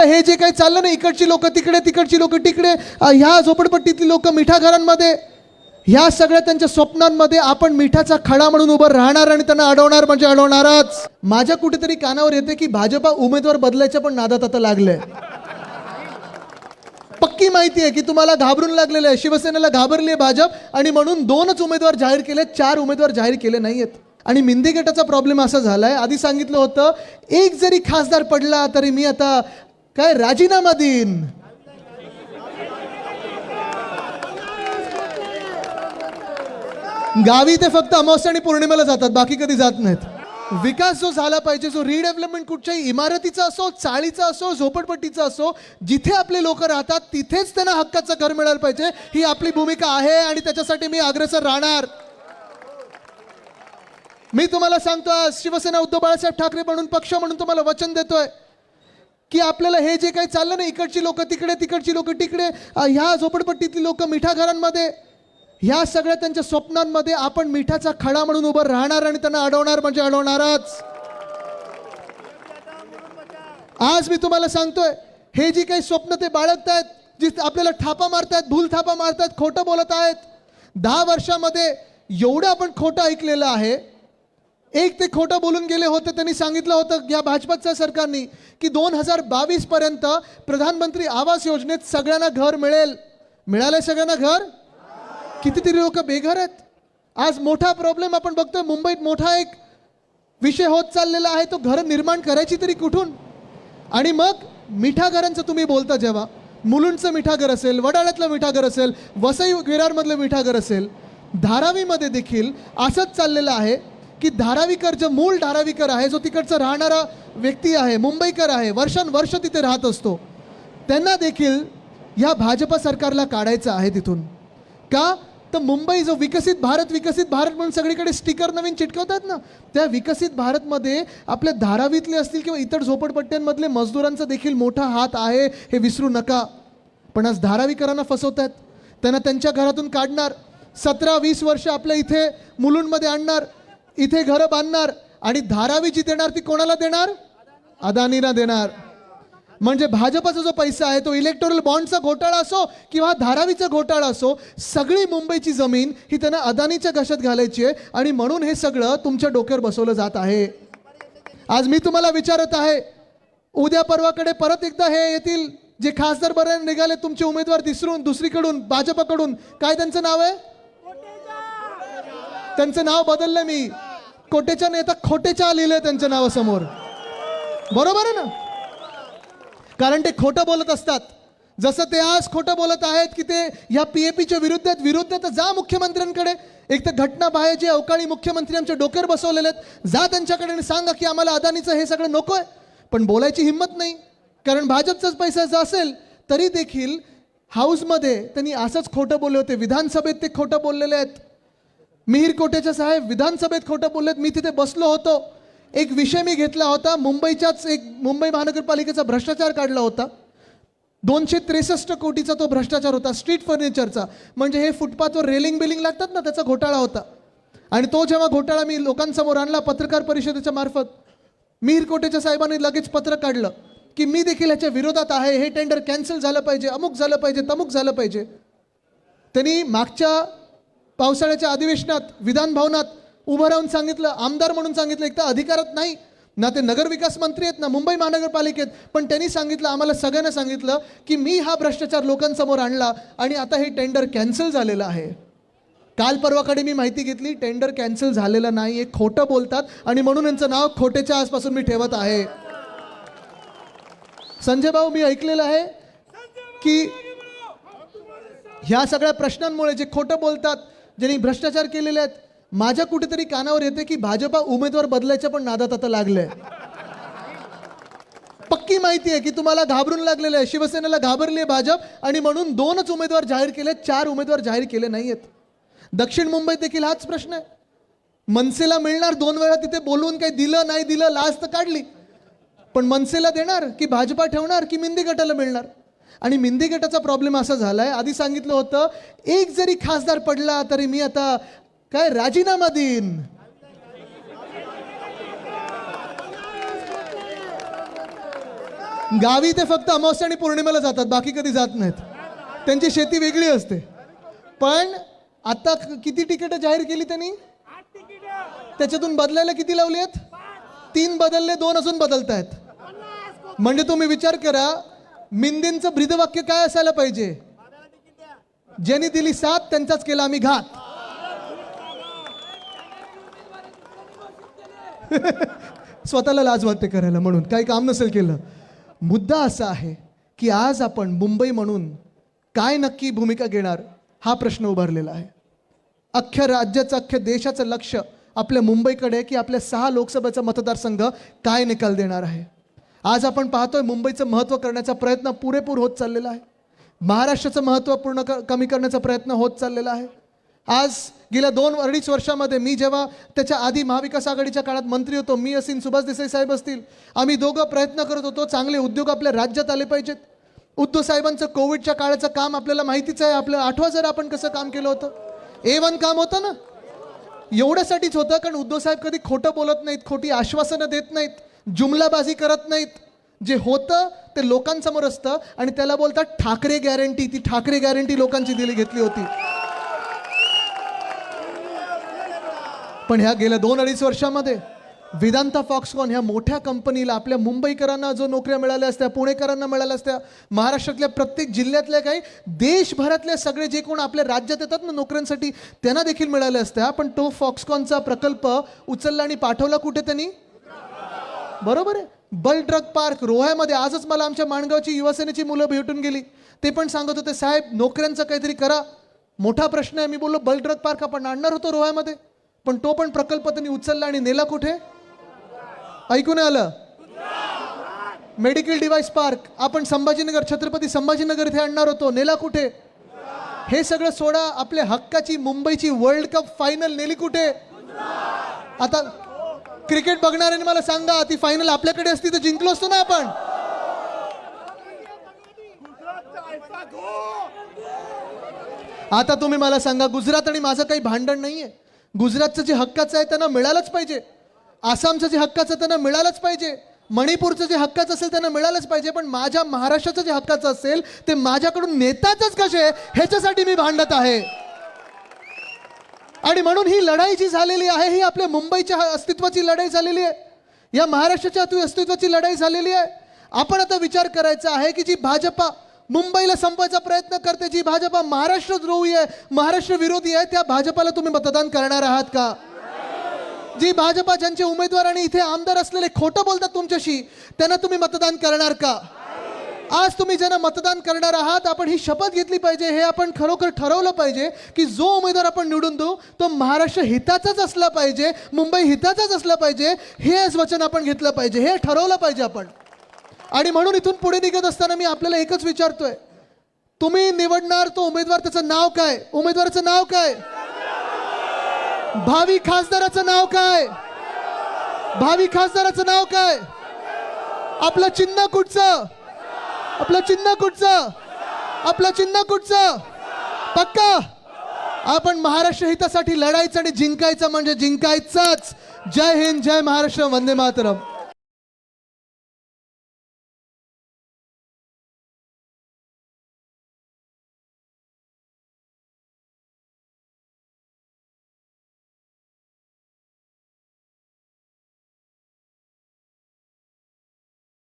हे जे काही चाललं ना इकडची लोक तिकडे तिकडची लोक तिकडे ह्या झोपडपट्टीतली लोक मिठा घरांमध्ये ह्या सगळ्या त्यांच्या स्वप्नांमध्ये आपण मिठाचा खडा म्हणून उभं राहणार आणि त्यांना अडवणार म्हणजे अडवणारच. माझ्या कुठेतरी कानावर येते की भाजपा उमेदवार बदलायच्या पण नादात आता लागले. पक्की माहिती आहे की तुम्हाला घाबरून लागलेलं आहे. शिवसेनेला घाबरली आहे भाजप आणि म्हणून दोनच उमेदवार जाहीर केले चार उमेदवार जाहीर केले नाहीयेत. आणि मिंदी गटाचा प्रॉब्लेम असा झालाय. आधी सांगितलं होतं एक जरी खासदार पडला तरी मी आता काय राजीनामा देईन? गावी ते फक्त अमावस्या आणि पौर्णिमेला जातात बाकी कधी जात नाहीत. विकास जो झाला पाहिजे जो रिडेव्हलपमेंट कुठच्याही इमारतीचा असो चाळीचा असो झोपडपट्टीचा असो जिथे आपले लोक राहतात तिथेच त्यांना हक्काचं घर मिळालं पाहिजे. ही आपली भूमिका आहे आणि त्याच्यासाठी मी अग्रेसर राहणार. मी तुम्हाला सांगतो आज शिवसेना उद्धव बाळासाहेब ठाकरे म्हणून पक्ष म्हणून तुम्हाला वचन देतोय. की आपल्याला हे जे काही चाललं ना इकडची लोक तिकडे तिकडची लोक तिकडे ह्या झोपडपट्टीतली लोक मिठा घरांमध्ये ह्या सगळ्या त्यांच्या स्वप्नांमध्ये आपण मिठाचा खडा म्हणून उभं राहणार आणि त्यांना अडवणार म्हणजे अडवणारच. आज मी तुम्हाला सांगतोय हे जी काही स्वप्न ते बाळगतायत जी आपल्याला थापा मारतायत भूल थापा मारतायत खोटं बोलत आहेत दहा वर्षामध्ये एवढं आपण खोटं ऐकलेलं आहे एक ते खोटं बोलून गेले होते त्यांनी सांगितलं होतं या भाजपच्या सरकारनी की दोन हजार बावीस पर्यंत प्रधानमंत्री आवास योजनेत सगळ्यांना घर मिळेल. मिळालंय सगळ्यांना घर? कितीतरी लोक बेघर आहेत. आज मोठा प्रॉब्लेम आपण बघतोय मुंबईत मोठा एक विषय होत चाललेला आहे तो घर निर्माण करायची तरी कुठून? आणि मग मिठा घरांचं तुम्ही बोलता जेव्हा मुलुंडचं मिठाघर असेल वडाळ्यातलं मिठाघर असेल वसई विरारमधलं मिठाघर असेल धारावीमध्ये देखील असंच चाललेलं आहे. की धारावीकर जो मूळ धारावीकर आहे जो तिकडचा राहणारा व्यक्ती आहे मुंबईकर आहे वर्षानुवर्ष तिथे राहत असतो त्यांना देखील ह्या भाजपा सरकारला काढायचं आहे तिथून. का? तर मुंबई जो विकसित भारत विकसित भारत म्हणून सगळीकडे स्टिकर नवीन चिटकवतात ना त्या विकसित भारतमध्ये आपल्या धारावीतले असतील किंवा इतर झोपडपट्ट्यांमधले मजदुरांचा देखील मोठा हात आहे हे विसरू नका. पण आज धारावीकरांना फसवत आहेत त्यांना त्यांच्या घरातून काढणार सतरा वीस वर्ष आपल्या इथे मुलूंमध्ये आणणार इथे घरं बांधणार आणि धारावी जी देणार ती कोणाला देणार? अदानीला देणार. म्हणजे भाजपचा जो पैसा आहे तो इलेक्टोरल बॉन्डचा घोटाळा असो किंवा धारावीचा घोटाळा असो सगळी मुंबईची जमीन ही त्यांना अदानीच्या घशात घालायची आहे आणि म्हणून हे सगळं तुमच्या डोक्यावर बसवलं जात आहे. आज मी तुम्हाला विचारत आहे उद्या परवाकडे परत एकदा हे येतील? जे खासदार बऱ्याने निघाले तुमचे उमेदवार दिसरून दुसरीकडून भाजपकडून काय त्यांचं नाव आहे? त्यांचं नाव बदललं मी. कोटेच्या नेता खोटेच्या लिहिलंय त्यांच्या नावासमोर बरोबर आहे ना? कारण ते खोटं बोलत असतात. जसं ते आज खोटं बोलत आहेत की ते ह्या पी ए पीच्या विरुद्ध आहेत. विरुद्ध तर जा मुख्यमंत्र्यांकडे. एक तर घटना बाहेर जे अवकाळी मुख्यमंत्री आमच्या डोक्यावर बसवलेले आहेत. जा त्यांच्याकडे आणि सांगा की आम्हाला अदानीचं हे सगळं नको आहे. पण बोलायची हिंमत नाही. कारण भाजपचाच पैसा जर असेल तरी देखील हाऊसमध्ये त्यांनी असंच खोटं बोलले होते. विधानसभेत ते खोटं बोललेले आहेत. मिहीर कोटेच्या साहेब? विधानसभेत खोटं बोललेत. मी तिथे बसलो होतो. एक विषय मी घेतला होता. मुंबईच्याच एक मुंबई महानगरपालिकेचा भ्रष्टाचार काढला होता. दोनशे त्रेसष्ट कोटीचा तो भ्रष्टाचार होता स्ट्रीट फर्निचरचा. म्हणजे हे फुटपाथवर रेलिंग बिलिंग लागतात ना त्याचा घोटाळा होता. आणि तो जेव्हा घोटाळा मी लोकांसमोर आणला पत्रकार परिषदेच्या मार्फत मिहीर कोटेच्या साहेबांनी लगेच पत्र काढलं की मी देखील ह्याच्या विरोधात आहे. हे टेंडर कॅन्सल झालं पाहिजे अमुक झालं पाहिजे तमुक झालं पाहिजे. त्यांनी मागच्या पावसाळ्याच्या अधिवेशनात विधान भवनात उभं राहून सांगितलं आमदार म्हणून सांगितलं एक तर अधिकारात नाही ना ते नगरविकास मंत्री आहेत ना मुंबई महानगरपालिकेत पण त्यांनी सांगितलं आम्हाला सगळ्यांना सांगितलं की मी हा भ्रष्टाचार लोकांसमोर आणला आणि आता हे टेंडर कॅन्सल झालेलं आहे. काल परवाकडे मी माहिती घेतली टेंडर कॅन्सल झालेलं नाही हे खोटं बोलतात आणि म्हणून यांचं नाव खोटेच्या आसपासून मी ठेवत आहे. संजय भाऊ मी ऐकलेलं आहे की ह्या सगळ्या प्रश्नांमुळे जे खोटं बोलतात ज्यांनी भ्रष्टाचार केलेले आहेत माझ्या कुठेतरी कानावर येते की भाजपा उमेदवार बदलायच्या पण नादात आता लागलंय पक्की माहिती आहे की तुम्हाला घाबरून लागलेलं आहे. शिवसेनेला घाबरली आहे भाजप आणि म्हणून दोनच उमेदवार जाहीर केले चार उमेदवार जाहीर केले नाहीयेत. दक्षिण मुंबईत देखील हाच प्रश्न आहे. मनसेला मिळणार दोन वेळा तिथे बोलवून काही दिलं नाही दिलं लास्ट तर काढली. पण मनसेला देणार की भाजपा ठेवणार की मिंदी गटाला मिळणार? आणि मिंदी गटाचा प्रॉब्लेम असा झालाय. आधी सांगितलं होतं एक जरी खासदार पडला तरी मी आता काय राजीनामा देईन. गावी ते फक्त अमावस्या आणि पौर्णिमेला जातात बाकी कधी जात नाहीत. त्यांची शेती वेगळी असते. पण आता किती तिकीट जाहीर केली त्यांनी? त्याच्यातून बदलायला किती लावली आहेत? तीन बदलले दोन अजून बदलतायत. म्हणजे तुम्ही विचार करा मिंदींचं ब्रीदवाक्य काय असायला पाहिजे? ज्यांनी दिली साथ त्यांचाच केला आम्ही घात. स्वतःला लाज वाटते करायला म्हणून काही काम नसेल केलं. मुद्दा असा आहे की आज आपण मुंबई म्हणून काय नक्की भूमिका घेणार हा प्रश्न उभारलेला आहे. अख्ख्या राज्याचं अख्ख्या देशाचं लक्ष आपल्या मुंबईकडे की आपल्या सहा लोकसभेचा मतदारसंघ काय निकाल देणार आहे? आज आपण पाहतोय मुंबईचं महत्त्व करण्याचा प्रयत्न पुरेपूर होत चाललेला आहे. महाराष्ट्राचं महत्त्व पूर्ण क कमी करण्याचा प्रयत्न होत चाललेला आहे. आज गेल्या दोन अडीच वर्षामध्ये मी जेव्हा त्याच्या आधी महाविकास आघाडीच्या काळात मंत्री होतो मी असीन सुभाष देसाई साहेब असतील आम्ही दोघं प्रयत्न करत होतो चांगले उद्योग आपल्या राज्यात आले पाहिजेत. उद्धव साहेबांचं कोविडच्या काळाचं काम आपल्याला माहितीच आहे आपलं आठवा जर आपण कसं काम केलं होतं. ए वन काम होतं ना? एवढ्यासाठीच होतं कारण उद्धव साहेब कधी खोटं बोलत नाहीत खोटी आश्वासनं देत नाहीत. जुमलाबाजी करत नाहीत. जे होतं ते लोकांसमोर असतं आणि त्याला बोलतात ठाकरे गॅरंटी ती ठाकरे गॅरंटी लोकांची दिली घेतली होती. पण ह्या गेल्या दोन अडीच वर्षामध्ये वेदांता फॉक्सकॉन ह्या मोठ्या कंपनीला आपल्या मुंबईकरांना जो नोकऱ्या मिळाल्या असत्या पुणेकरांना मिळाल्या असत्या महाराष्ट्रातल्या प्रत्येक जिल्ह्यातल्या काही देशभरातल्या सगळे जे कोण आपल्या राज्यात येतात ना नोकऱ्यांसाठी त्यांना देखील मिळाल्या असत्या. पण तो फॉक्सकॉनचा प्रकल्प उचलला आणि पाठवला कुठे त्यांनी? बरोबर आहे. बल ड्रग पार्क रोह्यामध्ये आजच मला आमच्या माणगावची युवासेनेची मुलं भेटून गेली. ते पण सांगत होते साहेब नोकऱ्यांचं काहीतरी करा. मोठा प्रश्न आहे मी बोललो बल ड्रग पार्क आपण आणणार होतो रोह्यामध्ये? पण तो पण प्रकल्प त्यांनी उचलला आणि नेला कुठे? ऐकून आलं? Medical device park. आपण संभाजीनगर छत्रपती संभाजीनगर इथे आणणार होतो. नेला कुठे? हे सगळं सोडा आपल्या हक्काची मुंबईची वर्ल्ड कप फायनल नेली कुठे? आता क्रिकेट बघणाऱ्याने मला सांगा ती फायनल आपल्याकडे असती तर जिंकलो असतो ना आपण. आता तुम्ही मला सांगा गुजरात आणि माझं काही भांडण नाहीये. गुजरातचं जे हक्काचं आहे त्यांना मिळालंच पाहिजे. आसामचं जे हक्काचं त्यांना मिळालंच पाहिजे. मणिपूरचं जे हक्काचं असेल त्यांना मिळालंच पाहिजे. पण माझ्या महाराष्ट्राचं जे हक्काचं असेल ते माझ्याकडून नेतातच कसे ह्याच्यासाठी मी भांडत आहे. आणि म्हणून ही लढाई जी झालेली आहे ही आपल्या मुंबईच्या अस्तित्वाची लढाई झालेली आहे. या महाराष्ट्राच्या अस्तित्वाची लढाई झालेली आहे. आपण आता विचार करायचा आहे की जी भाजपा मुंबईला संपवायचा प्रयत्न करते जी भाजपा महाराष्ट्र द्रोही आहे महाराष्ट्र विरोधी आहे त्या भाजपाला तुम्ही मतदान करणार आहात का? जी भाजपा ज्यांचे उमेदवार आणि इथे आमदार असलेले खोटं बोलतात तुमच्याशी त्यांना तुम्ही मतदान करणार का? आज तुम्ही ज्यांना मतदान करणार आहात आपण ही शपथ घेतली पाहिजे. हे आपण खरोखर ठरवलं पाहिजे की जो उमेदवार आपण निवडून देऊ तो महाराष्ट्र हिताचाच असला पाहिजे मुंबई हिताचाच असला पाहिजे हे वचन आपण घेतलं पाहिजे. हे ठरवलं पाहिजे आपण. आणि म्हणून इथून पुढे निघत असताना मी आपल्याला एकच विचारतोय. तुम्ही निवडणार तो उमेदवार त्याचं नाव काय? उमेदवाराचं नाव काय? भावी खासदाराचं नाव काय? भावी खासदाराचं नाव काय? आपलं चिन्ह कुठचं? आपलं चिन्ह कुठचं? आपलं चिन्ह कुठचं? पक्का? आपण महाराष्ट्र हितासाठी लढायचं आणि जिंकायचं म्हणजे जिंकायचंच. जय हिंद जय महाराष्ट्र वंदे मातरम.